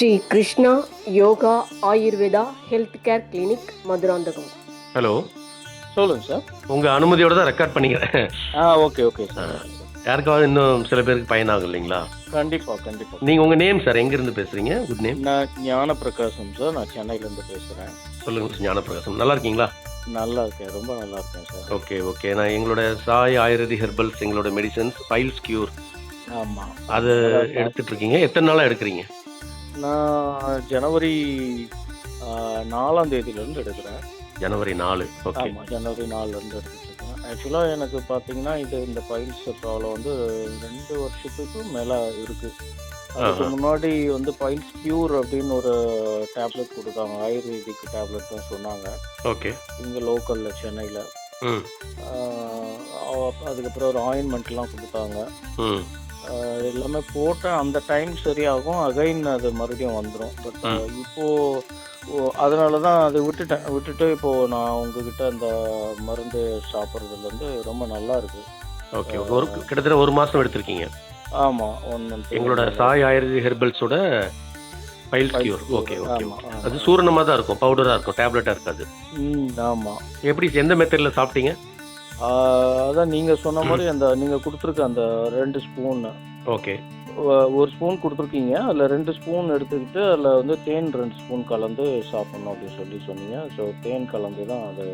Sri Krishna yoga Ayurveda health care clinic Madurantakam. Hello. சொல்லுங்க sir. உங்க அனுமதியோட தான் ரெக்கார்ட் பண்ணிக்கிறேன். ஆ ஓகே ஓகே சார். யாருக்காவது இன்னும் சில பேருக்கு பயனாகும் இல்லைங்களா? கண்டிப்பா கண்டிப்பா. நீங்க உங்க நேம் சார் எங்க இருந்து பேசுறீங்க? குட் நேம் நான் ஞான பிரகாசம் சார் நான் சென்னையில இருந்து பேசுறேன். சொல்லுங்க ஞானப்பிரகாசம். நல்லா இருக்கீங்களா? நல்லா இருக்கேன் ரொம்ப நல்லா இருக்கேன் சார். Okay okay. நான் எங்களோட சாய் ஆயுர்வேதி ஹெர்பல்ஸ் எங்களோட மெடிசன்ஸ் ஃபைல்ஸ் கியூர் ஆமா. அது எடுத்துட்டு இருக்கீங்க. எத்தனை நாளா எடுக்கிறீங்க? நான் ஜனவரி நாலாம் தேதியில இருந்து எடுக்கிறேன். ஜனவரி நாலு ஓகே. ஆமா ஜனவரி நாலுல இருந்து எடுத்துட்டு இருக்கேன் ஆக்சுவலா எனக்கு பாத்தீங்கன்னா இது இந்த பைல்ஸ் ப்ராப்ளம் வந்து ரெண்டு வருஷத்துக்கு மேல இருக்கு. அதுக்கு. முன்னாடி வந்து பைல்ஸ் கியூர் அப்படின்னு ஒரு டேப்லெட் கொடுத்தாங்க. ஆயுர்வேதிக் டேப்லெட் தான் சொன்னாங்க. ஓகே. இங்க லோக்கல்ல சென்னையில. அதுக்கப்புறம் ஒரு ஆயின்மெண்ட்லாம் கொடுத்தாங்க. எல்லாமே போட்டேன் அந்த டைம் சரியாகும். அகைன் அது மறுபடியும் வந்துடும் பட் ம். இப்போ ஓ- அதனால தான் அதை விட்டுட்டேன். விட்டுட்டு இப்போ நான் உங்ககிட்ட அந்த மருந்து சாப்பிட்றதுல இருந்து ரொம்ப நல்லா இருக்கு. ஓகே ஒரு கிட்டத்தட்ட ஒரு மாசம் எடுத்திருக்கீங்க. ஆமா ஒன் மந்த் எங்களோட சாய் ஆயுர்வேதி ஹெர்பல்ஸோட ஃபைல்ஸ் கியூர் ஓகே ஓகே. அது சூரணமாக தான் இருக்கும் பவுடராக இருக்கும் டேப்லெட்டாக இருக்காது. ம் ஆமா. எப்படி எந்த மெத்தடில் சாப்பிட்டீங்க? அதான் நீங்க சொன்ன மாதிரி அந்த நீங்க கொடுத்துருக்க அந்த ரெண்டு ஸ்பூன் ஓகே. ஒரு ஸ்பூன் கொடுத்துருக்கீங்க. அதில் ரெண்டு ஸ்பூன் எடுத்துக்கிட்டு அதில் வந்து தேன் ரெண்டு ஸ்பூன் கலந்து சாப்பிடணும் அப்படின்னு சொல்லி சொன்னீங்க. ஸோ தேன் கலந்து தான் அதை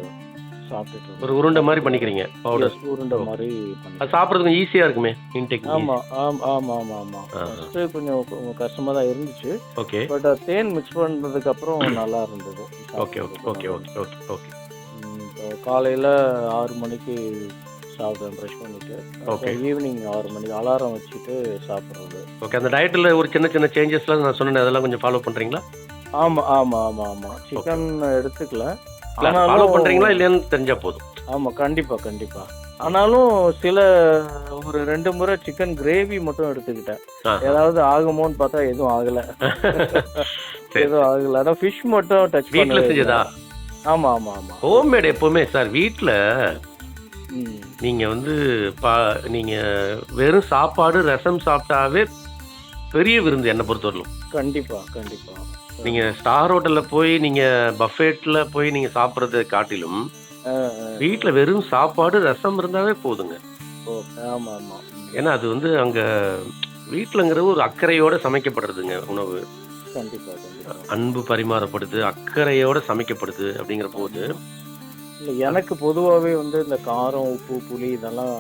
சாப்பிட்டுட்டு ஒரு உருண்டை மாதிரி பண்ணிக்கிறீங்க பவுடர் உருண்டை மாதிரி பண்ணி அது சாப்பிட்றதுக்கு ஈஸியாக இருக்குமே இன்டேக் ஆமா ஆமா ஆமா ஆமா ஆமா. ஆஹா. ஃபர்ஸ்ட் கொஞ்சம் கொஞ்சம் கஷ்டமா தான் இருந்துச்சு. ஓகே பட் தேன் மிக்ஸ் பண்ணதுக்கு அப்புறம் நல்லா இருந்தது. Okay okay okay okay okay okay காலையில ஆறு மணிக்கு சாப்பிடுவேன் ப்ரஷ் பண்ணிட்டு. Okay. ஈவினிங் ஆறு மணிக்கு அலாரம் வச்சுட்டு சாப்பிட்றது. ஓகே அந்த டயட்டில் ஒரு சின்ன சின்ன சேஞ்சஸ்லாம் நான் சொன்னேன் அதெல்லாம் கொஞ்சம் ஃபாலோ பண்ணுறீங்களா ஆமா ஆமா ஆமா ஆமா. சிக்கன் எடுத்துக்கல. ஃபாலோ பண்ணுறீங்களா இல்லையான்னு தெரிஞ்சால் போதும். ஆமா கண்டிப்பா கண்டிப்பா. ஆனாலும் சில ஒரு ரெண்டு முறை சிக்கன் கிரேவி மட்டும் எடுத்துக்கிட்டேன். ஏதாவது ஆகுமோன்னு பார்த்தா எதுவும் ஆகல. எதுவும் ஆகல. ஆனா ஃபிஷ் மட்டும் டச் செஞ்சதா? ஆமா ஆமா ஆமா. ஹோம்மேட் எப்போவுமே சார் வீட்டில் ம். நீங்கள் வந்து பா நீங்கள் வெறும் சாப்பாடு ரசம் சாப்பிட்டாவே பெரிய விருந்து என்னை பொறுத்தவரையிலும். கண்டிப்பா கண்டிப்பா. நீங்கள் ஸ்டார் ஹோட்டலில் போய் நீங்கள் பஃபேட்டில் போய் நீங்கள் சாப்பிட்றத காட்டிலும். வீட்டில் வெறும் சாப்பாடு ரசம் இருந்தாவே போதுங்க. ஓ, ஆமா ஆமா. ஏன்னா அது வந்து அங்கே வீட்டிலங்கிற ஒரு அக்கறையோட சமைக்கப்படுறதுங்க உணவு. கண்டிப்பா கண்டிப்பா. அன்பு பரிமாறப்படுது அக்கறையோட சமைக்கப்படுது அப்படிங்கிற போது இல்ல எனக்கு பொதுவாவே வந்து இந்த காரம் உப்பு புளி இதெல்லாம்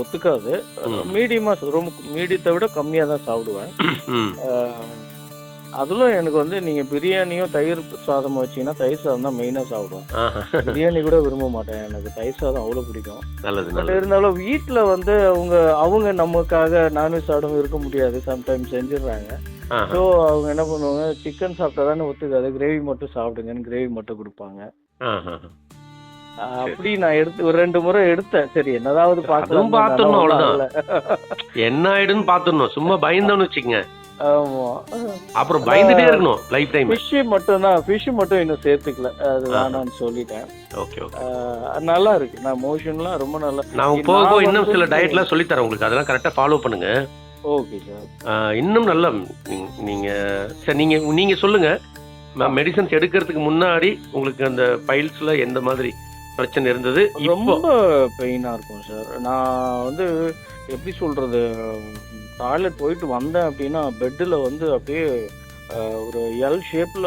ஒத்துக்காது. ம். மீடியமா ரொம்ப மீடியத்தை விட கம்மியா தான் சாப்பிடுவேன். ம். ஆஹ் அதுல எனக்கு வந்து நீங்க பிரியாணியோ தயிர் சாதம் வச்சீங்கன்னா தயிர் சாதம் தான் மெயினா சாப்பிடுவேன். பிரியாணி கூட விரும்ப மாட்டேன். எனக்கு தயிர் சாதம் அவ்வளவு பிடிக்கும். பட் இருந்தாலும் வீட்ல வந்து அவங்க அவங்க நமக்காக நான்வெஜ் சாப்பிடாம இருக்க முடியாது. சம்டைம்ஸ் செஞ்சிடுறாங்க. ஸோ அவங்க என்ன பண்ணுவாங்க சிக்கன் சாப்பிட்டா தானே ஒத்துக்காது கிரேவி மட்டும் சாப்பிடுங்கன்னு கிரேவி மட்டும் கொடுப்பாங்க. அப்படி நான் எடுத்து ஒரு ரெண்டு முறை எடுத்தேன். சரி என்னதாவது அதுவும் பார்க்கலாம். பார்த்துடணும் அவ்வளவுதான். என்ன ஆயிடுன்னு பார்த்துடணும். சும்மா பயந்தோன்னு வச்சுக்கங்க. ஆமா. அப்புறம் பயந்துட்டே இருக்கணும் லைஃப் டைம் ஃபிஷ் மட்டும் தான் ஃபிஷ் மட்டும் இன்னும் சேர்த்துக்கல. அது ஆஹா. வேணாம்னு சொல்லிட்டேன். ஓகே ஓகே நல்லா இருக்கு. நான் மோஷன்லாம் ரொம்ப நல்லா நான் போக இன்னும் சில டயட்லாம் சொல்லித் தரேன் உங்களுக்கு. அதெல்லாம் கரெக்டாக ஃபாலோ பண்ணுங்க. Okay sir. இன்னும் நல்ல நீங்க- நீங்க சரி நீங்க நீங்க சொல்லுங்க. மெடிசன்ஸ் எடுக்கிறதுக்கு முன்னாடி உங்களுக்கு அந்த பைல்ஸ்ல எந்த மாதிரி பிரச்சனை இருந்தது? ரொம்ப பெயினா இருக்கும் சார். நான் வந்து எப்படி சொல்றது டாய்லெட் போயிட்டு வந்தேன் அப்படின்னா பெட்டில் வந்து அப்படியே ஒரு எல் ஷேப்ல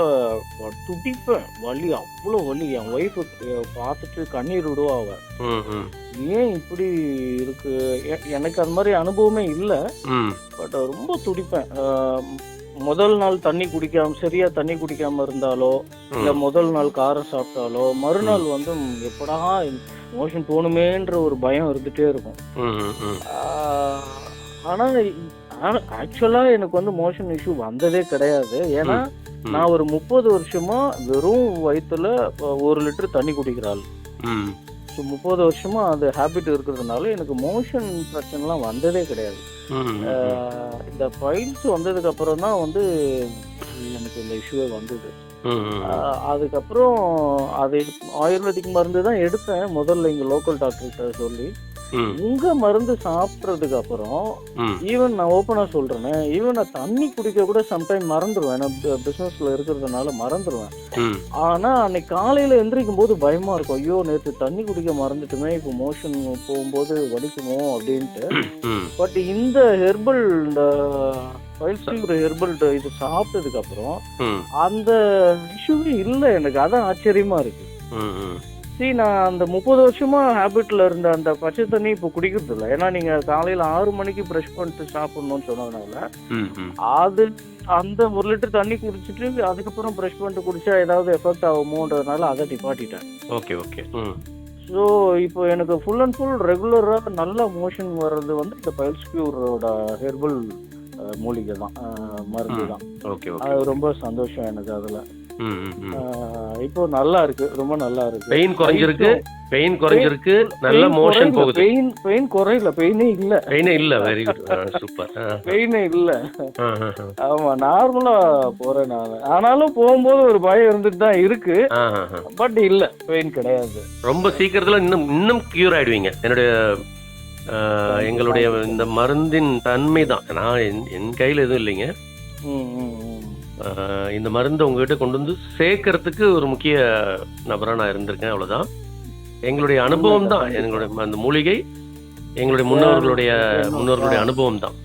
துடிப்பேன். வலி அவ்வளோ வலி. என் ஒய்ஃபு பார்த்துட்டு கண்ணீர் விடுவா அவ. ம் ம் ஏன் இப்படி இருக்கு? எனக்கு அந்த மாதிரி அனுபவமே இல்லை. பட் ரொம்ப துடிப்பேன். முதல் நாள் தண்ணி குடிக்காம சரியா தண்ணி குடிக்காம இருந்தாலோ இல்ல முதல் நாள் காரம் சாப்பிட்டாலோ மறுநாள் வந்து எப்படா மோஷன் போகணுமேன்ற ஒரு பயம் இருந்துட்டே இருக்கும். ஆனா ஆக்சுவலா எனக்கு வந்து மோஷன் இஷ்யூ வந்ததே கிடையாது. ஏன்னா. நான் ஒரு முப்பது வருஷமா வெறும் வயித்துல ஒரு லிட்டர் தண்ணி குடிக்கிறாள் ஸோ முப்பது வருஷமா அது ஹேபிட் இருக்கிறதுனால எனக்கு மோஷன் பிரச்சனைலாம் வந்ததே கிடையாது. இந்த பைல்ஸ் வந்ததுக்கு அப்புறம் தான் வந்து எனக்கு இந்த இஷ்யூவே வந்தது. அதுக்கப்புறம் அது ஆயுர்வேதிக் மருந்து தான் எடுத்தேன். முதல்ல இங்கே லோக்கல் டாக்டர்கிட்ட சொல்லி. உங்க மருந்து சாப்பிட்றதுக்கு அப்புறம் ஈவன் நான் ஓப்பனாக சொல்றேனே ஈவன் நான் தண்ணி குடிக்க கூட சம்டைம் மறந்துடுவேன் ஏன்னா பிஸ்னஸ்ல இருக்கிறதுனால மறந்துடுவேன் ஆனா அன்னைக்கு காலையில எந்திரிக்கும் போது பயமா இருக்கும். ஐயோ நேற்று தண்ணி குடிக்க மறந்துட்டுமே இப்போ மோஷன் போகும்போது வலிக்குமோ அப்படின்ட்டு. பட் இந்த ஹெர்பல் இந்த பயிற்சிங்கிற ஹெர்பல் இது சாப்பிட்டதுக்கு அப்புறம் அந்த இஷ்யூவே இல்லை எனக்கு. அதான் ஆச்சரியமா இருக்கு. சரி நான் அந்த முப்பது வருஷமா ஹேபிட்ல இருந்த அந்த பச்சை தண்ணி இப்போ குடிக்கிறது இல்லை. ஏன்னா நீங்க காலையில ஆறு மணிக்கு ப்ரஷ் பண்ணிட்டு சாப்பிடணும்னு சொன்னதுனால அது அந்த ஒரு லிட்டர் தண்ணி குடிச்சிட்டு அதுக்கப்புறம் ப்ரஷ் பண்ணிட்டு குடிச்சா ஏதாவது எஃபெக்ட் ஆகுமோன்றதுனால அதை நிப்பாட்டிட்டேன். Okay okay. ஸோ இப்போ எனக்கு ஃபுல் அண்ட் ஃபுல் ரெகுலராக நல்ல மோஷன் வர்றது வந்து இந்த பல்ஸ் பியூரோட ஹெர்பல் மூலிகை தான். மருந்து தான். அது ரொம்ப சந்தோஷம் எனக்கு அதில். இப்போ நல்லா இருக்கு ரொம்ப நல்லா இருக்கு. பெயின் குறைஞ்சிருக்கு பெயின் குறைஞ்சிருக்கு நல்ல மோஷன் போகுது. பெயின் பெயின் குறையல பெயினே இல்ல. பெயினே இல்ல வெரி குட் சூப்பர் பெயினே இல்ல. ஆமா நார்மலா போறேன் நான். ஆனாலும் போகும்போது ஒரு பயம் இருந்துட்டு தான் இருக்கு. பட் இல்ல பெயின் கிடையாது. ரொம்ப சீக்கிரத்துல இன்னும் இன்னும் கியூர் ஆயிடுவீங்க. என்னுடைய எங்களுடைய இந்த மருந்தின் தன்மை தான் நான் என்- கையில் எதுவும் இல்லைங்க. இந்த மருந்தை உங்ககிட்ட கொண்டு வந்து சேர்க்கறதுக்கு ஒரு முக்கிய நபராக நான் இருந்திருக்கேன் அவ்வளவுதான். எங்களுடைய அனுபவம் தான். எங்களுடைய அந்த மூலிகை எங்களுடைய முன்னோர்களுடைய முன்னோர்களுடைய அனுபவம் தான்.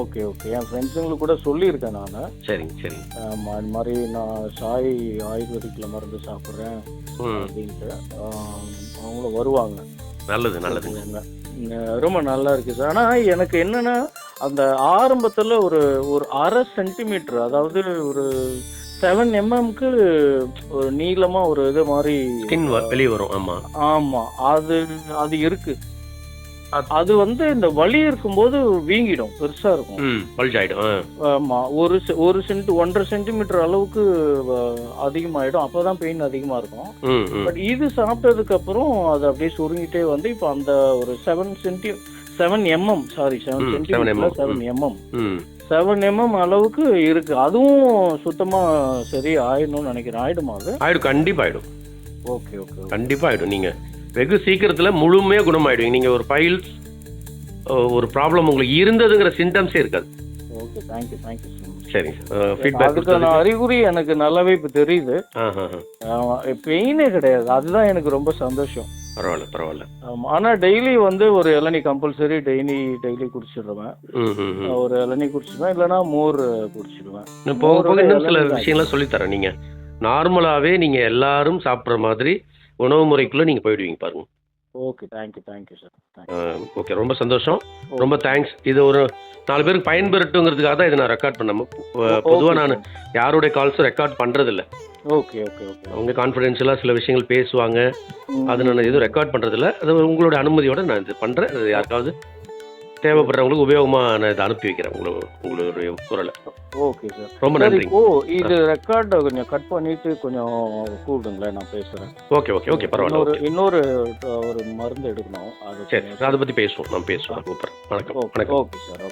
Okay okay. என் ஃப்ரெண்ட்ஸுங்களுக்கு கூட சொல்லியிருக்கேன் நான். சரிங்க சரிங்க. ஆமா இந்த மாதிரி நான் சாய் ஆயுர்வேதிக்ல மருந்து சாப்பிட்றேன் அப்படின்ட்டு அவங்களும் வருவாங்க. நல்லது நல்லதுங்க. ரொம்ப நல்லா இருக்கு சார். ஆனா எனக்கு என்னன்னா அந்த ஆரம்பத்துல ஒரு ஒரு அரை சென்டிமீட்டர் அதாவது ஒரு செவன் எம்எம்க்கு ஒரு நீளமா ஒரு இது மாதிரி ஸ்கின் வெளியே வரும் ஆமா. ஆமா அது அது இருக்கு. அது வந்து இந்த வலி இருக்கும்போது வீங்கிடும் பெருசா இருக்கும். ஆமா ஒரு ஒரு சென்ட் ஒன்றரை சென்டிமீட்டர் அளவுக்கு அதிகமாயிடும். அப்பதான் பெயின் அதிகமா இருக்கும். பட் இது சாப்பிட்டதுக்கு அப்புறம் அது அப்படியே சுருங்கிட்டே வந்து இப்போ அந்த ஒரு seven centi seven mm sorry seven centimetre 7 seven mm seven mm அளவுக்கு இருக்கு. அதுவும் சுத்தமா சரி ஆயிடணும்னு நினைக்கிறேன். ஆயிடுமா அது? ஆயிடும் கண்டிப்பா ஆயிடும். ஓகே ஓகே கண்டிப்பா ஆயிடும். நீங்க வெகு சீக்கிரத்துல முழுமையா குணமாயிடுவீங்க. நீங்க ஒரு ஃபைல்ஸ் ஒரு ப்ராப்ளம் உங்களுக்கு இருந்ததுங்கிற சிம்டம்ஸே இருக்காது. Okay thank you thank you சரிங்க ஃபீட்பேக் அதுக்கான அறிகுறி எனக்கு நல்லாவே இப்போ தெரியுது. பெயினே கிடையாது. அதுதான் எனக்கு ரொம்ப சந்தோஷம். பரவாயில்ல பரவாயில்ல. ஆனா டெய்லி வந்து ஒரு இளநீ கம்பல்சரி டெய்லி டெய்லி குடிச்சிடுவேன். ஒரு இளநீ குடிச்சிடுவேன் இல்லைன்னா மோர் குடிச்சிடுவேன். இன்னும் போக போக இன்னும் சில விஷயங்கள்லாம் சொல்லித்தரேன். நீங்க நார்மலாவே நீங்க எல்லாரும் சாப்பிட்ற மாதிரி உணவு முறைக்குள்ள நீங்க போயிடுவீங்க பாருங்க. Okay thank you thank you sir okay ரொம்ப சந்தோஷம். ரொம்ப தேங்க்ஸ் இது ஒரு நாலு பேருக்கு பயன்பெறட்டுங்கிறதுக்காக தான் இதை நான் ரெக்கார்ட் பண்ண பொதுவாக நான் யாருடைய கால்ஸும் ரெக்கார்ட் பண்றதில்ல. ஓகே ஓகே ஓகே அவங்க கான்ஃபிடென்ஷியலாக சில விஷயங்கள் பேசுவாங்க. அது நான் எதுவும் ரெக்கார்ட் பண்றதில்ல. அது உங்களோட அனுமதியோட நான் இது பண்றேன். அது யாருக்காவது தேவைப்படுறவங்களுக்கு உபயோகமா நான் இதை அனுப்பி வைக்கிறேன் உங்களோட உங்களுடைய குரலை. Okay sir. ரொம்ப நன்றி ஓ இது ரெக்கார்டை கொஞ்சம் கட் பண்ணிட்டு கொஞ்சம் கூப்பிடுங்களேன் நான் பேசுறேன். ஓகே ஓகே ஓகே பரவாயில்ல இன்னொரு ஓகே. இன்னொரு ஒரு மருந்து எடுக்கணும். அது சரி அதை பத்தி பேசுவோம் நான் பேசுவோம் கூப்பிட்றேன். வணக்கம் வணக்கம். Okay sir